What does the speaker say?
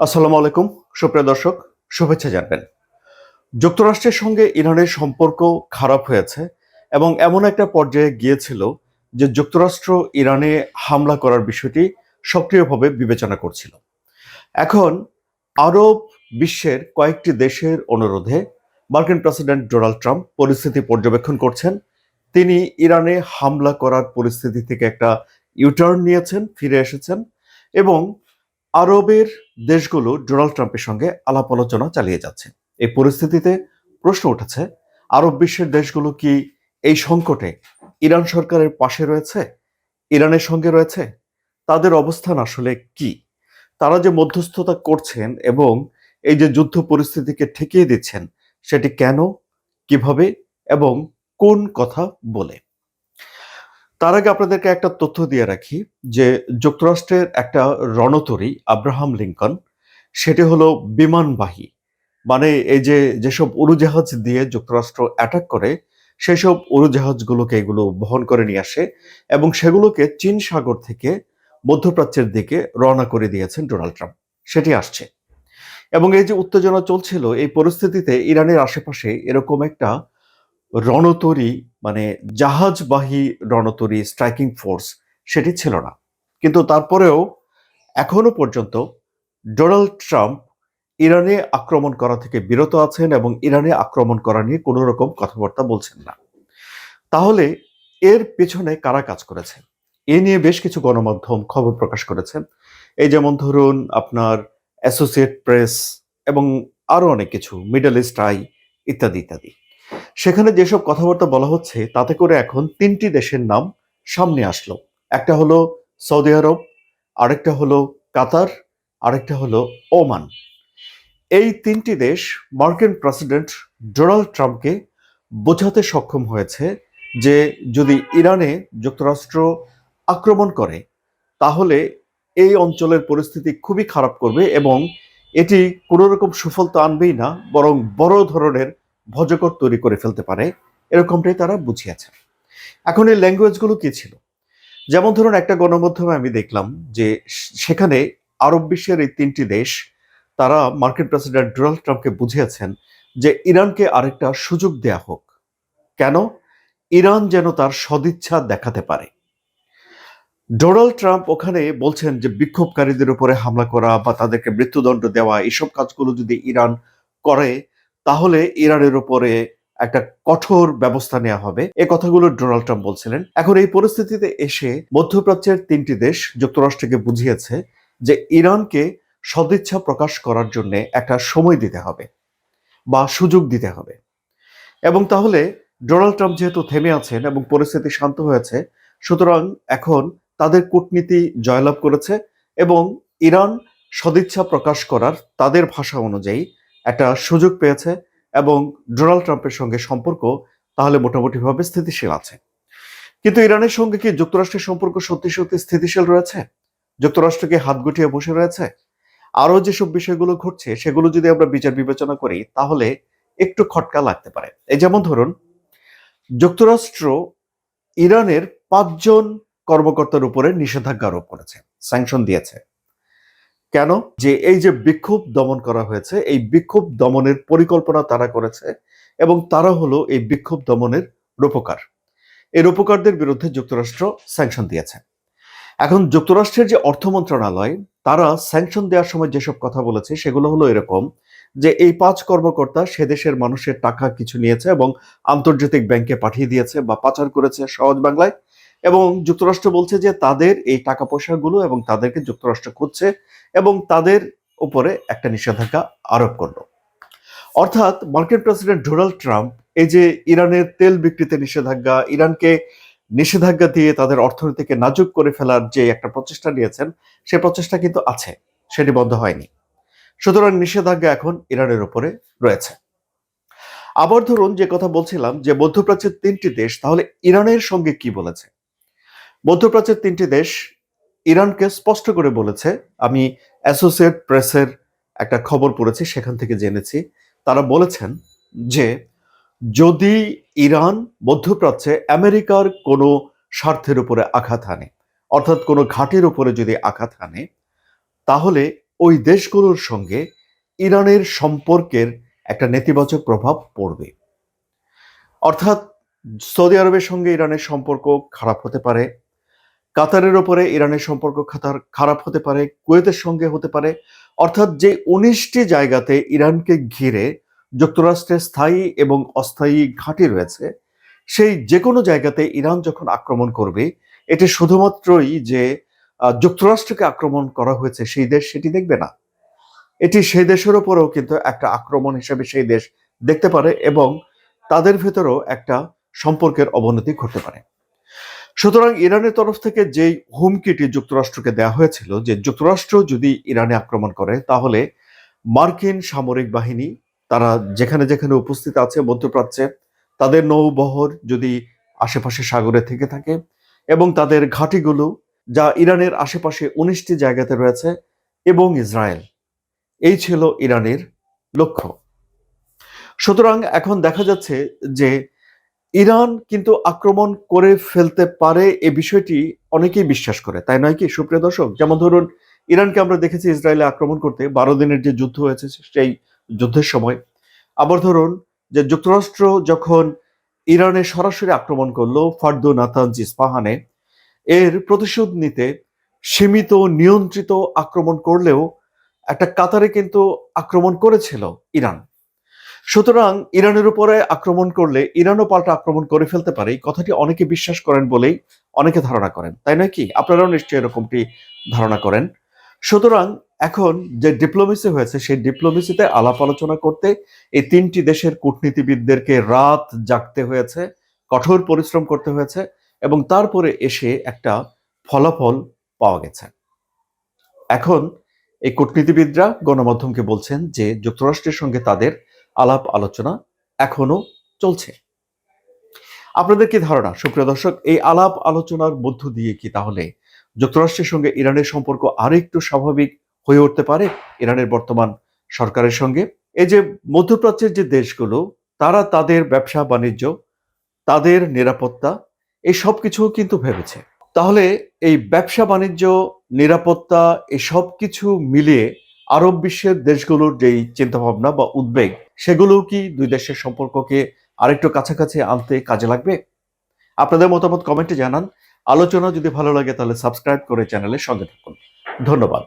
আসসালামু আলাইকুম, সুপ্রিয় দর্শক, শুভেচ্ছা জানবেন। যুক্তরাষ্ট্রের সঙ্গে ইরানের সম্পর্ক খারাপ হয়েছে এবং এমন একটা পর্যায়ে গিয়েছিল যে যুক্তরাষ্ট্র ইরানে হামলা করার বিষয়টি সক্রিয়ভাবে বিবেচনা করছিল। এখন আরব বিশ্বের কয়েকটি দেশের অনুরোধে মার্কিন প্রেসিডেন্ট ডোনাল্ড ট্রাম্প পরিস্থিতি পর্যবেক্ষণ করছেন। তিনি ইরানে হামলা করার পরিস্থিতি থেকে একটা ইউটার্ন নিয়েছেন, ফিরে এসেছেন এবং আরবের দেশগুলো ডোনাল্ড ট্রাম্পের সঙ্গে আলাপ আলোচনা চালিয়ে যাচ্ছে। এই পরিস্থিতিতে প্রশ্ন উঠেছে, আরব বিশ্বের দেশগুলো কি এই সংকটে ইরান সরকারের পাশে রয়েছে? ইরানের সঙ্গে রয়েছে? তাদের অবস্থান আসলে কি? তারা যে মধ্যস্থতা করছেন এবং এই যে যুদ্ধ পরিস্থিতিকে ঠেকিয়ে দিচ্ছেন, সেটি কেন, কীভাবে এবং কোন কথা বলে? তার আগে আপনাদেরকে একটা তথ্য দিয়ে রাখি যে যুক্তরাষ্ট্রের একটা রণতরী, আব্রাহাম লিঙ্কন, সেটি হলো বিমানবাহী। মানে এই যে, যেসব উড়োজাহাজ দিয়ে যুক্তরাষ্ট্র অ্যাটাক করে, সেসব উড়োজাহাজগুলোকে এগুলো বহন করে নিয়ে আসে এবং সেগুলোকে চীন সাগর থেকে মধ্যপ্রাচ্যের দিকে রওনা করে দিয়েছেন ডোনাল্ড ট্রাম্প। সেটি আসছে। এবং এই যে উত্তেজনা চলছিল, এই পরিস্থিতিতে ইরানের আশেপাশে এরকম একটা রণতরী মানে জাহাজবাহী রণতরী স্ট্রাইকিং ফোর্স সেটি ছিল না। কিন্তু তারপরেও এখনও পর্যন্ত ডোনাল্ড ট্রাম্প ইরানে আক্রমণ করা থেকে বিরত আছেন এবং ইরানে আক্রমণ করা নিয়ে কোনো রকম কথাবার্তা বলছেন না। তাহলে এর পেছনে কারা কাজ করেছে? এ নিয়ে বেশ কিছু গণমাধ্যম খবর প্রকাশ করেছেন এই যেমন ধরুন আপনার অ্যাসোসিয়েট প্রেস এবং আরও অনেক কিছু মিডল ইস্ট আই ইত্যাদি ইত্যাদি। সেখানে যেসব কথাবার্তা বলা হচ্ছে, তাতে করে এখন তিনটি দেশের নাম সামনে আসলো। একটা হলো সৌদি আরব, আরেকটা হলো কাতার, আরেকটা হলো ওমান। এই তিনটি দেশ মার্কিন প্রেসিডেন্ট ডোনাল্ড ট্রাম্পকে বোঝাতে সক্ষম হয়েছে যে যদি ইরানে যুক্তরাষ্ট্র আক্রমণ করে, তাহলে এই অঞ্চলের পরিস্থিতি খুবই খারাপ করবে এবং এটি কোনো রকম সুফল তো আনবেই না, বরং বড় ধরনের ভজকট তৈরি করে ফেলতে পারে, এরকমটাই তারা বুঝিয়েছে এখন এই ল্যাঙ্গুয়েজগুলো কি ছিল? যেমন ধরুন একটা গণমাধ্যমে আমি দেখলাম যে সেখানে আরব বিশ্বের এই তিনটি দেশ, তারা মার্কিন প্রেসিডেন্ট ডোনাল্ড ট্রাম্পকে বুঝিয়েছেন যে ইরানকে আরেকটা সুযোগ দেয়া হোক। কেন? ইরান যেন তার সদিচ্ছা দেখাতে পারে। ডোনাল্ড ট্রাম্প ওখানে বলছেন যে বিক্ষোভকারীদের উপরে হামলা করা বা তাদেরকে মৃত্যুদণ্ড দেওয়া, এসব কাজগুলো যদি ইরান করে তাহলে ইরানের উপরে একটা কঠোর ব্যবস্থা নেওয়া হবে। এ কথাগুলো ডোনাল্ড ট্রাম্প বলছিলেন। এখন এই পরিস্থিতিতে এসে মধ্যপ্রাচ্যের তিনটি দেশ যুক্তরাষ্ট্রকে বুঝিয়েছে যে ইরানকে সদিচ্ছা প্রকাশ করার জন্য একটা সময় দিতে হবে বা সুযোগ দিতে হবে। এবং তাহলে ডোনাল্ড ট্রাম্প যেহেতু থেমে আছেন এবং পরিস্থিতি শান্ত হয়েছে, সুতরাং এখন তাদের কূটনীতি জয়লাভ করেছে এবং ইরান সদিচ্ছা প্রকাশ করার তাদের ভাষা অনুযায়ী একটা সুযোগ পেয়েছে এবং ডোনাল্ড ট্রাম্পের সঙ্গে সম্পর্ক তাহলে মোটামুটিভাবে স্থিতিশীল আছে। কিন্তু ইরানের সঙ্গে কি যুক্তরাষ্ট্রের সম্পর্ক সত্যি সত্যি স্থিতিশীল রয়েছে? যুক্তরাষ্ট্রকে হাত গুটিয়ে বসে রয়েছে? আরও যেসব বিষয়গুলো ঘটছে সেগুলো যদি আমরা বিচার বিবেচনা করি, তাহলে একটু খটকা লাগতে পারে। এই যেমন ধরুন, যুক্তরাষ্ট্র ইরানের পাঁচজন কর্মকর্তার উপরে নিষেধাজ্ঞা আরোপ করেছে, স্যাংশন দিয়েছে। কেন? যে এই যে বিক্ষোভ দমন করা হয়েছে, এই বিক্ষোভ দমনের পরিকল্পনা তারা করেছে এবং তারা হলো এই বিক্ষোভ দমনের রূপকার। এই রূপকারদের বিরুদ্ধে যুক্তরাষ্ট্র স্যাংশন দিয়েছে। এখন যুক্তরাষ্ট্রের যে অর্থ মন্ত্রণালয়, তারা স্যাংশন দেওয়ার সময় যেসব কথা বলেছে, সেগুলো হলো এরকম যে এই পাঁচ কর্মকর্তা সে দেশের মানুষের টাকা কিছু নিয়েছে এবং আন্তর্জাতিক ব্যাংকে পাঠিয়ে দিয়েছে বা পাচার করেছে সহজ বাংলায়। এবং যুক্তরাষ্ট্র বলছে যে তাদের এই টাকা পয়সাগুলো এবং তাদেরকে যুক্তরাষ্ট্র খুঁজছে এবং তাদের উপরে একটা নিষেধাজ্ঞা আরোপ করল। অর্থাৎ মার্কিন প্রেসিডেন্ট ডোনাল্ড ট্রাম্প এই যে ইরানের তেল বিক্রিতে নিষেধাজ্ঞা, ইরানকে নিষেধাজ্ঞা দিয়ে তাদের অর্থনীতিকে নাজুক করে ফেলার যে একটা প্রচেষ্টা নিয়েছেন, সে প্রচেষ্টা কিন্তু আছে, সেটি বন্ধ হয়নি। সুতরাং নিষেধাজ্ঞা এখন ইরানের উপরে রয়েছে। আবার ধরুন যে কথা বলছিলাম যে মধ্যপ্রাচ্যের তিনটি দেশ, তাহলে ইরানের সঙ্গে কি বলেছে? মধ্যপ্রাচ্যের তিনটি দেশ ইরানকে স্পষ্ট করে বলেছে, আমি অ্যাসোসিয়েট প্রেসের একটা খবর পড়েছি, সেখান থেকে জেনেছি। তারা বলেছেন যে, যদি ইরান মধ্যপ্রাচ্যে আমেরিকার কোনো স্বার্থের উপরে আঘাত হানে, অর্থাৎ কোনো ঘাটের উপরে যদি আঘাত হানে, তাহলে ওই দেশগুলোর সঙ্গে ইরানের সম্পর্কের একটা নেতিবাচক প্রভাব পড়বে। অর্থাৎ সৌদি আরবের সঙ্গে ইরানের সম্পর্ক খারাপ হতে পারে কাতারের ওপরে ইরানের সম্পর্ক খাতার- খারাপ হতে পারে, কুয়েতের সঙ্গে হতে পারে। অর্থাৎ যে উনিশটি জায়গাতে ইরানকে ঘিরে যুক্তরাষ্ট্রের স্থায়ী এবং অস্থায়ী ঘাঁটি রয়েছে, সেই যে কোনো জায়গাতে ইরান যখন আক্রমণ করবে, এটি শুধুমাত্রই যে যুক্তরাষ্ট্রকে আক্রমণ করা হয়েছে সেই দেশ সেটি দেখবে না। এটি সেই দেশের ওপরেও কিন্তু একটা আক্রমণ হিসেবে সেই দেশ দেখতে পারে এবং তাদের ভেতরেও একটা সম্পর্কের অবনতি ঘটতে পারে। সুতরাং ইরানের তরফ থেকে যেই হুমকিটি যুক্তরাষ্ট্রকে দেওয়া হয়েছিল, যে যুক্তরাষ্ট্র যদি ইরানে আক্রমণ করে, তাহলে মার্কিন সামরিক বাহিনী, তারা যেখানে যেখানে উপস্থিত আছে, মধ্যপ্রাচ্যে, তাদের নৌবহর যদি আশেপাশে সাগরে থেকে থাকে এবং তাদের ঘাঁটিগুলো, যা ইরানের আশেপাশে উনিশটি জায়গাতে রয়েছে, এবং ইসরায়েল। এই ছিল ইরানের লক্ষ্য। সুতরাং এখন দেখা যাচ্ছে যে ইরান কিন্তু আক্রমণ করে ফেলতে পারে এ বিষয়টি অনেকেই বিশ্বাস করে, তাই নয় কি? সুপ্রিয় দর্শক, যেমন ধরুন, ইরানকে আমরা দেখেছি ইসরায়েলে আক্রমণ করতে, বারো দিনের যে যুদ্ধ হয়েছে সেই যুদ্ধের সময়। আবার ধরুন যে যুক্তরাষ্ট্র যখন ইরানে সরাসরি আক্রমণ করল ফার্দো নাতানজ ইস্পাহানে এর প্রতিশোধ নিতে সীমিত, নিয়ন্ত্রিত আক্রমণ করলেও একটা কাতারে কিন্তু আক্রমণ করেছিল ইরান। সুতরাং ইরানের উপরে আক্রমণ করলে ইরানও পাল্টা আক্রমণ করে ফেলতে পারে কথাটি অনেকে বিশ্বাস করেন বলেই অনেকে ধারণা করেন, তাই নয় কি? আপনারাও নিশ্চয়ই এরকমটি ধারণা করেন। সুতরাং এখন যে ডিপ্লোমেসি হয়েছে, সেই ডিপ্লোমেসিতে আলাপ আলোচনা করতে এই তিনটি দেশের কূটনীতিবিদদেরকে রাত জাগতে হয়েছে, কঠোর পরিশ্রম করতে হয়েছে এবং তারপরে এসে একটা ফলাফল পাওয়া গেছে। এখন এই কূটনীতিবিদরা গণমাধ্যমকে বলছেন যে যুক্তরাষ্ট্রের সঙ্গে তাদের আলাপ আলোচনা এখনও চলছে। আপনাদের কি ধারণা? সুপ্রিয় দর্শক, এই আলাপ আলোচনার মধ্য দিয়ে কি তাহলে যুক্তরাষ্ট্রের সঙ্গে ইরানের সম্পর্ক আরেকটু স্বাভাবিক হয়ে উঠতে পারে? ইরানের বর্তমান সরকারের সঙ্গে? এই যে মধ্যপ্রাচ্যের যে দেশগুলো, তারা তাদের ব্যবসা, বাণিজ্য, তাদের নিরাপত্তা, এই সব কিছু কিন্তু ভেবেছে। তাহলে এই ব্যবসা, বাণিজ্য, নিরাপত্তা, এই সব কিছু মিলিয়ে আরব বিশ্বের দেশগুলোর যেই চিন্তাভাবনা বা উদ্বেগ সেগুলো কি দুই দেশের সম্পর্ককে আরেকটু কাছাকাছি আনতে কাজে লাগবে? আপনাদের মতামত কমেন্টে জানান। আলোচনা যদি ভালো লাগে তাহলে সাবস্ক্রাইব করে চ্যানেলের সঙ্গে থাকুন। ধন্যবাদ।